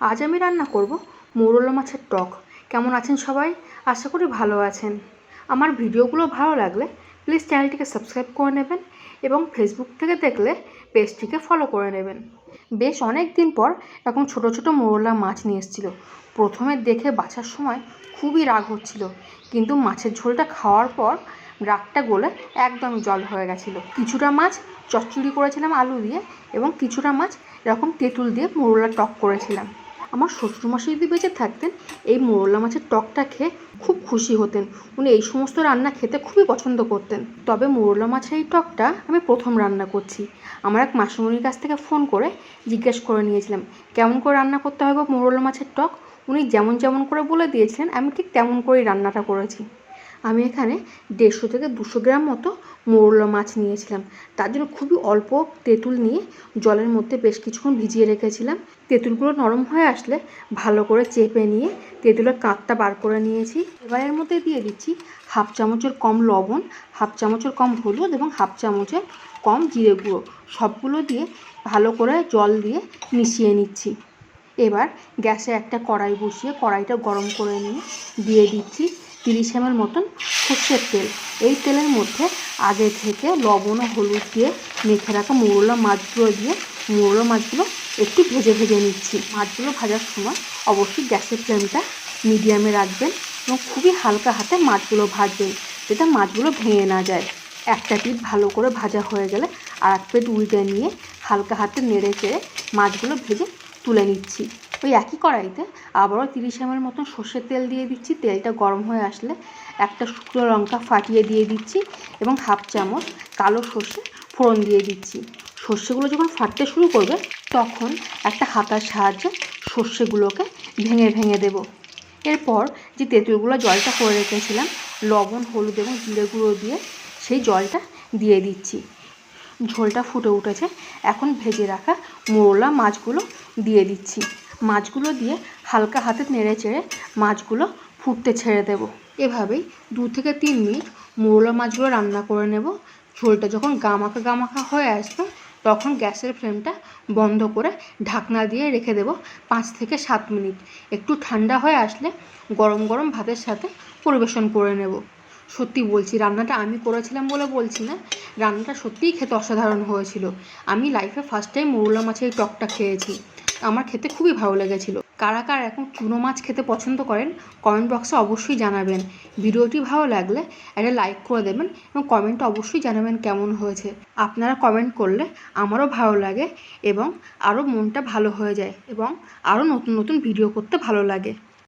আজ আমি রান্না করব মৌরলা মাছের টক। কেমন আছেন সবাই? আশা করি ভালো আছেন। আমার ভিডিওগুলো ভালো লাগলে প্লিজ চ্যানেলটিকে সাবস্ক্রাইব করে নেবেন এবং ফেসবুক থেকে দেখলে পেজটিকে ফলো করে নেবেন। বেশ অনেক দিন পর এখন ছোট ছোট মোরলা মাছ নিয়ে এসেছিল। প্রথমে দেখে বাছার সময় খুবই রাগ হচ্ছিল, কিন্তু মাছের ঝোলটা খাওয়ার পর রাগটা গলে একদম জল হয়ে গেছিল। কিছুটা মাছ চচ্চড়ি করেছিলাম আলু দিয়ে এবং কিছুটা মাছ এরকম তেঁতুল দিয়ে মোরলা টক করেছিলাম। আমার শ্বশুরমশাই যদি বেঁচে থাকতেন, এই মোরলা মাছের টকটা খেয়ে খুব খুশি হতেন। উনি এই সমস্ত রান্না খেতে খুবই পছন্দ করতেন। তবে মোরলা মাছের এই টকটা আমি প্রথম রান্না করছি। আমার এক মাসুমনির কাছ থেকে ফোন করে জিজ্ঞেস করে নিয়েছিলাম, কেমন করে রান্না করতে হবে মোরলা মাছের টক? উনি যেমন যেমন করে বলে দিয়েছিলেন, আমি ঠিক তেমন করেই রান্নাটা করেছি। আমি এখানে দেড়শো থেকে দুশো গ্রাম মতো মোরলা মাছ নিয়েছিলাম। তার জন্য খুবই অল্প তেঁতুল নিয়ে জলের মধ্যে বেশ কিছুক্ষণ ভিজিয়ে রেখেছিলাম। তেঁতুলগুলো নরম হয়ে আসলে ভালো করে চেপে নিয়ে তেঁতুলের কাঁটটা বার করে নিয়েছি। এবার এর মধ্যে দিয়ে দিচ্ছি হাফ চামচের কম লবণ, হাফ চামচের কম হলুদ এবং হাফ চামচের কম জিরে গুঁড়ো। সবগুলো দিয়ে ভালো করে জল দিয়ে মিশিয়ে নিচ্ছি। এবার গ্যাসে একটা কড়াই বসিয়ে কড়াইটা গরম করে নিয়ে দিয়ে দিচ্ছি তিরিশ এমএল মতন সর্ষের তেল। এই তেলের মধ্যে আগে থেকে লবণ ও হলুদ দিয়ে মেখে রাখা মোরলা মাছগুলো দিয়ে মোরলা মাছগুলো একটু ভেজে ভেজে নিচ্ছি। মাছগুলো ভাজার সময় অবশ্যই গ্যাসের ফ্লেমটা মিডিয়ামে রাখবেন এবং খুবই হালকা হাতে মাছগুলো ভাজবেন, যাতে মাছগুলো ভেঙে না যায়। একটা পিঠ ভালো করে ভাজা হয়ে গেলে আর এক পিঠ উল্টে নিয়ে হালকা হাতে নেড়ে চেড়ে মাছগুলো ভেজে তুলে নিচ্ছি। ওই একই কড়াইতে আবারও তিরিশ এমএল মতন সর্ষের তেল দিয়ে দিচ্ছি। তেলটা গরম হয়ে আসলে একটা শুকনো লঙ্কা ফাটিয়ে দিয়ে দিচ্ছি এবং হাফ চামচ কালো সর্ষে ফোড়ন দিয়ে দিচ্ছি। সর্ষেগুলো যখন ফাটতে শুরু করবে, তখন একটা হাতার সাহায্যে সর্ষেগুলোকে ভেঙে ভেঙে দেব। এরপর যে তেঁতুলগুলো জলটা করে রেখেছিলাম, লবণ, হলুদ এবং জিরে গুঁড়ো দিয়ে সেই জলটা দিয়ে দিচ্ছি। ঝোলটা ফুটে উঠেছে। এখন ভেজে রাখা মোরলা মাছগুলো দিয়ে দিচ্ছি। মাছগুলো দিয়ে হালকা হাতে নেড়ে চেড়ে মাছগুলো ফুটতে ছেড়ে দেব। এভাবেই দু থেকে তিন মিনিট মোরলা মাছগুলো রান্না করে নেব। ঝোলটা যখন গামাখা গামাখা হয়ে আসবে, তখন গ্যাসের ফ্লেমটা বন্ধ করে ঢাকনা দিয়ে রেখে দেব পাঁচ থেকে সাত মিনিট। একটু ঠান্ডা হয়ে আসলে গরম গরম ভাতের সাথে পরিবেশন করে নেব। সত্যি বলছি, রান্নাটা আমি করেছিলাম বলে বলছি না, রান্নাটা সত্যিই খেতে অসাধারণ হয়েছিল। আমি লাইফে ফার্স্ট টাইম মোরলা মাছের টকটা খেয়েছি। আমার খেতে খুবই ভালো লেগেছিল। কারা কারা এখন চুনো মাছ খেতে পছন্দ করেন কমেন্ট বক্সে অবশ্যই জানাবেন। ভিডিওটি ভালো লাগলে একটা লাইক করে দেবেন এবং কমেন্ট অবশ্যই জানাবেন কেমন হয়েছে। আপনারা কমেন্ট করলে আমারও ভালো লাগে এবং আরও মনটা ভালো হয়ে যায় এবং আরও নতুন নতুন ভিডিও করতে ভালো লাগে।